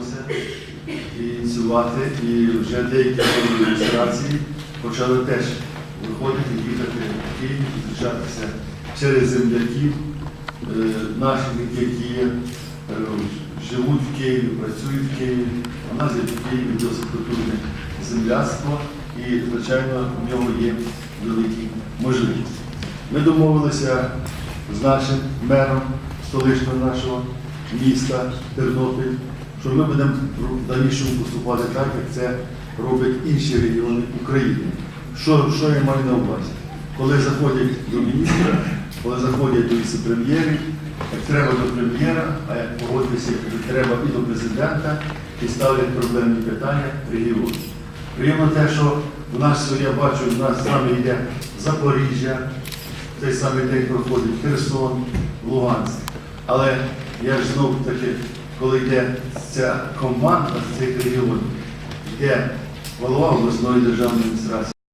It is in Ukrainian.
вдалося ініціювати, і вже деякі адміністрації почали теж виходити, їхати в Київ, зустрічатися через земляків е, наших, які е, живуть в Києві, працюють в Києві. У нас є в Києві досить потужне земляцтво і, звичайно, в нього є великі можливості. Ми домовилися з нашим мером столичного нашого міста Тернопіль, що ми будемо в дальнішому поступати так, як це роблять інші регіони України. Що, що я маю на увазі? Коли заходять до міністра, коли заходять до віце-прем'єрів, як треба до прем'єра, а як погодитися, як треба і до президента, і ставлять проблемні питання регіону. Приємно те, що в нас, я бачу, в нас нами йде Запоріжжя, той самий день проходить Херсон, Луганськ. Але я ж знову таки, коли йде ця команда з цих регіонів, йде голова обласної державної адміністрації.